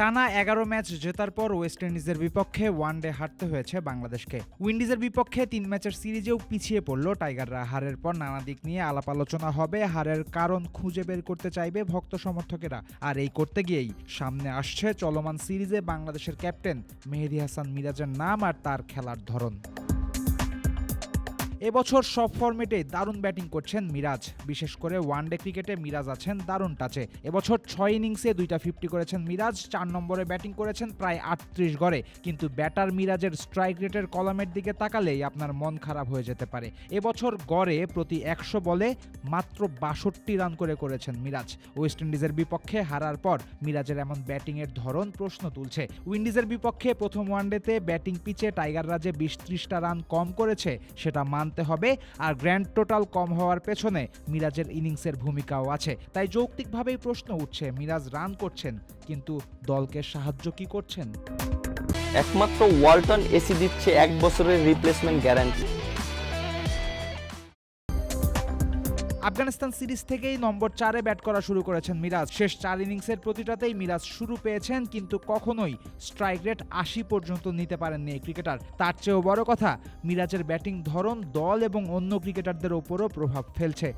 টানা এগারো ম্যাচ জেতার পর ওয়েস্ট ইন্ডিজের বিপক্ষে ওয়ান ডে হারতে হয়েছে বাংলাদেশকে। উইন্ডিজের বিপক্ষে তিন ম্যাচের সিরিজেও পিছিয়ে পড়ল টাইগাররা। হারের পর নানা দিক নিয়ে আলাপ আলোচনা হবে। হারের কারণ খুঁজে বের করতে চাইবে ভক্ত সমর্থকেরা। আর এই করতে গিয়েই সামনে আসছে চলমান সিরিজে বাংলাদেশের ক্যাপ্টেন মেহেদি হাসান মিরাজের নাম আর তার খেলার ধরন। এবছর সব ফর্মেটে দারুণ ব্যাটিং করছেন মিরাজ। বিশেষ করে ওয়ানডে ক্রিকেটে মিরাজ আছেন দারুণ টাচে। এবছর ছয় ইনিংসে দুইটা ফিফটি করেছেন মিরাজ, চার নম্বরে ব্যাটিং করেছেন প্রায় আটত্রিশ গড়ে। কিন্তু ব্যাটার মিরাজের স্ট্রাইক রেটের কলামের দিকে তাকালেই আপনার মন খারাপ হয়ে যেতে পারে। এবছর গড়ে প্রতি একশো বলে মাত্র বাষট্টি রান করে করেছেন মিরাজ। ওয়েস্ট ইন্ডিজের বিপক্ষে হারার পর মিরাজের এমন ব্যাটিংয়ের ধরন প্রশ্ন তুলছে। উইন্ডিজের বিপক্ষে প্রথম ওয়ানডেতে ব্যাটিং পিচে টাইগাররা যে বিশ ত্রিশটা রান কম করেছে, সেটা মানতে হবে আর গ্র্যান্ড টোটাল কম হওয়ার পেছনে মিরাজের ইনিংসের ভূমিকাও আছে। তাই যৌক্তিকভাবেই প্রশ্ন উঠছে, মিরাজ রান করছেন, কিন্তু দলকে সাহায্য কি করছেন? একমাত্র ওয়ালটন এসি দিচ্ছে এক বছরের রিপ্লেসমেন্ট গ্যারান্টি আফগানিস্তান সিরিজ থেকেই নম্বর চারে ব্যাট করা শুরু করেছেন মিরাজ। শেষ চার ইনিংসের প্রতিটাতেই মিরাজ শুরু পেয়েছেন, কিন্তু কখনোই স্ট্রাইক রেট আশি পর্যন্ত নিতে পারেননি এই ক্রিকেটার। তার চেয়েও বড় কথা, মিরাজের ব্যাটিং ধরন, দল এবং অন্য ক্রিকেটারদের ওপরও প্রভাব ফেলছে।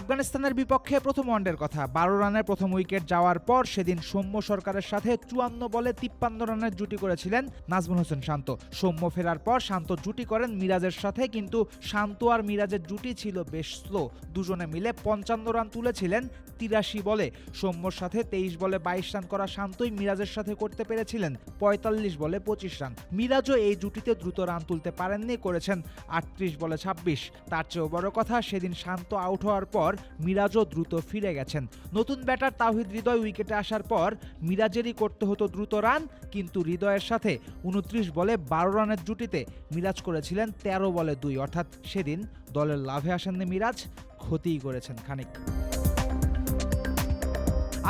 আফগানিস্তানের বিপক্ষে প্রথম ওয়ানডের কথা। বারো রানের প্রথম উইকেট যাওয়ার পর সেদিন সৌম্য সরকারের সাথে চুয়ান্ন বলে তিপ্পান্ন রানের জুটি করেছিলেন নাজমুল হোসেন শান্ত। সৌম্য ফেরার পর শান্ত জুটি করেন মিরাজের সাথে, কিন্তু শান্ত আর মিরাজের জুটি ছিল বেশ স্লো দুজনে মিলে পঞ্চান্ন রান তুলেছিলেন তিরাশি বলে। সৌম্যর সাথে তেইশ বলে বাইশ রান করা শান্তই মিরাজের সাথে করতে পেরেছিলেন পঁয়তাল্লিশ বলে পঁচিশ রান। মিরাজও এই জুটিতে দ্রুত রান তুলতে পারেননি, করেছেন আটত্রিশ বলে ছাব্বিশ। তার চেয়েও বড় কথা, সেদিন শান্ত আউট হওয়ার পর মিরাজও দ্রুত ফিরে গেছেন। নতুন ব্যাটার তাহিদ হৃদয় উইকেটে আসার পর মিরাজেরই করতে হতো দ্রুত রান, কিন্তু হৃদয়ের সাথে উনত্রিশ বলে বারো রানের জুটিতে মিরাজ করেছিলেন তেরো বলে দুই। অর্থাৎ সেদিন দলের লাভে আসেননি মিরাজ, ক্ষতিই করেছেন খানিক।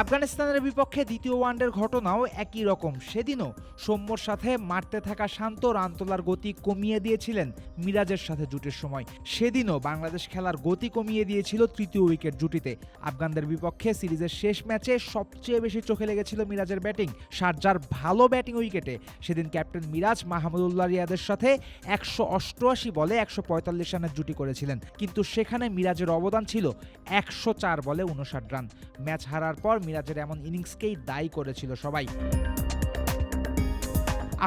আফগানিস্তানের বিপক্ষে দ্বিতীয় ওয়ানডের ঘটনাও একই রকম। সেদিনও সৌম্যর সাথে মারতে থাকা শান্ত রান তোলার গতি কমিয়ে দিয়েছিলেন মিরাজের সাথে জুটির সময়। সেদিনও বাংলাদেশ খেলার গতি কমিয়ে দিয়েছিল তৃতীয় উইকেট জুটিতে। আফগানদের বিপক্ষে সিরিজের শেষ ম্যাচে সবচেয়ে বেশি চোখে লেগেছিল মিরাজের ব্যাটিং। শারজার ভালো ব্যাটিং উইকেটে সেদিন ক্যাপ্টেন মিরাজ মাহমুদুল্লাহ রিয়াদের সাথে একশো অষ্টআশি বলে একশো পঁয়তাল্লিশ রানের জুটি করেছিলেন। কিন্তু সেখানে মিরাজের অবদান ছিল একশো চার বলে উনষাট রান। ম্যাচ হারার পর মিরাজের এমন ইনিংসকেই দায়ী করেছিল সবাই।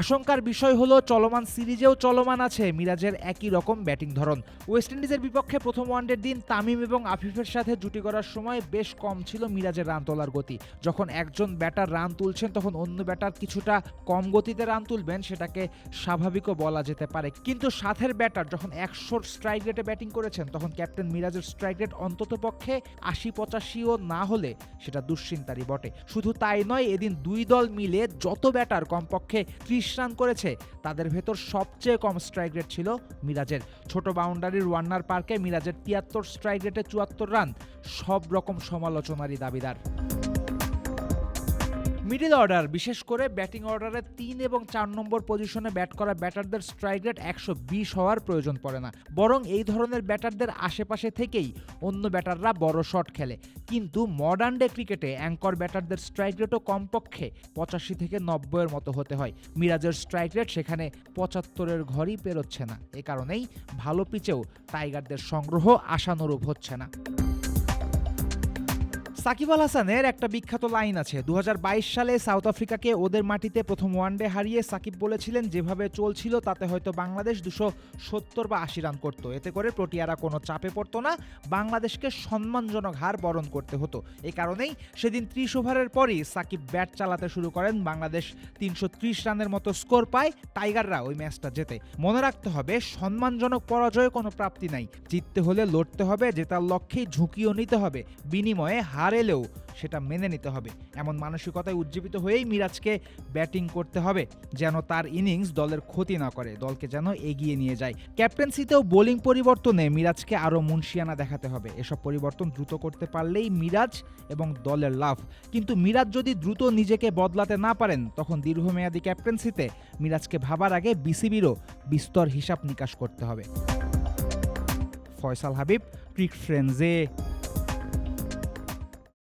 আশঙ্কার বিষয় হলো চলমান সিরিজেও চলমান আছে মিরাজের একই রকম ব্যাটিং ধরন। ওয়েস্ট ইন্ডিজের বিপক্ষে প্রথম ওয়ানডের দিন তামিম এবং আফিফের সাথে জুটি করার সময় বেশ কম ছিল মিরাজের রান তোলার গতি। যখন একজন ব্যাটার রান তুলছেন, তখন অন্য ব্যাটার কিছুটা কম গতিতে রান তুলবেন, সেটাকে স্বাভাবিকও বলা যেতে পারে। কিন্তু সাথের ব্যাটার যখন একশোর স্ট্রাইক রেটে ব্যাটিং করেছেন, তখন ক্যাপ্টেন মিরাজের স্ট্রাইক রেট অন্তত পক্ষে আশি পঁচাশিও না হলে সেটা দুশ্চিন্তারই বটে। শুধু তাই নয়, এদিন দুই দল মিলে যত ব্যাটার কমপক্ষে ত্রিশ রান করেছে। তাদের ভেতর সবচেয়ে কম স্ট্রাইক রেট ছিল মিরাজের। ছোট বাউন্ডারির ওয়ার্নার পার্কে মিরাজের তিয়াত্তর স্ট্রাইক রেটে চুয়াত্তর রান সব রকম সমালোচনারই দাবিদার। মিডল অর্ডার, বিশেষ করে ব্যাটিং অর্ডারে তিন এবং চার নম্বর পজিশনে ব্যাট করা ব্যাটারদের স্ট্রাইক রেট একশো বিশ হওয়ার প্রয়োজন পড়ে না। বরং এই ধরনের ব্যাটারদের আশেপাশে থেকেই অন্য ব্যাটাররা বড় শট খেলে। কিন্তু মডার্ন ডে ক্রিকেটে অ্যাঙ্কর ব্যাটারদের স্ট্রাইক রেটও কমপক্ষে পঁচাশি থেকে নব্বইয়ের মতো হতে হয়। মিরাজের স্ট্রাইক রেট সেখানে পঁচাত্তরের ঘরই পেরোচ্ছে না। এ কারণেই ভালো পিচেও টাইগারদের সংগ্রহ আশানুরূপ হচ্ছে না। সাকিব আল হাসানের একটা বিখ্যাত লাইন আছে দু হাজার বাইশ সালে সাউথ আফ্রিকাকে ওদের মাটিতে প্রথম ওয়ানডে হারিয়ে সাকিব বলেছিলেন, যেভাবে চলছিল তাতে হয়তো বাংলাদেশ দুশো সত্তর বা আশি রান করতো। এতে করে প্রোটিয়ারা কোনো চাপে পড়তো না, বাংলাদেশকে সম্মানজনক হার বরণ করতে হতো। এই কারণেই সেদিন ত্রিশ ওভারের পরই সাকিব ব্যাট চালাতে শুরু করেন, বাংলাদেশ তিনশো ত্রিশ রানের মতো স্কোর পায় টাইগাররা ওই ম্যাচটা জেতে। মনে রাখতে হবে, সম্মানজনক পরাজয়ে কোনো প্রাপ্তি নাই। জিততে হলে লড়তে হবে, জেতার লক্ষ্যেই ঝুঁকিও নিতে হবে। বিনিময়ে হার এলেও সেটা মেনে নিতে হবে। এমন মানসিকতায় উজ্জীবিত হয়েই মিরাজকে ব্যাটিং করতে হবে, যেন তার ইনিংস দলের ক্ষতি না করে, দলকে যেন এগিয়ে নিয়ে যায়। ক্যাপ্টেন্সিতেও বোলিং পরিবর্তনে মিরাজকে আরও মুন্সিয়ানা দেখাতে হবে। এসব পরিবর্তন দ্রুত করতে পারলেই মিরাজ এবং দলের লাভ। কিন্তু মিরাজ যদি দ্রুত নিজেকে বদলাতে না পারেন, তখন দীর্ঘমেয়াদী ক্যাপ্টেন্সিতে মিরাজকে ভাবার আগে বিসিবিরও বিস্তর হিসাব নিকাশ করতে হবে। ফয়সাল হাবিব, ক্রিক ফ্রেন্ডসে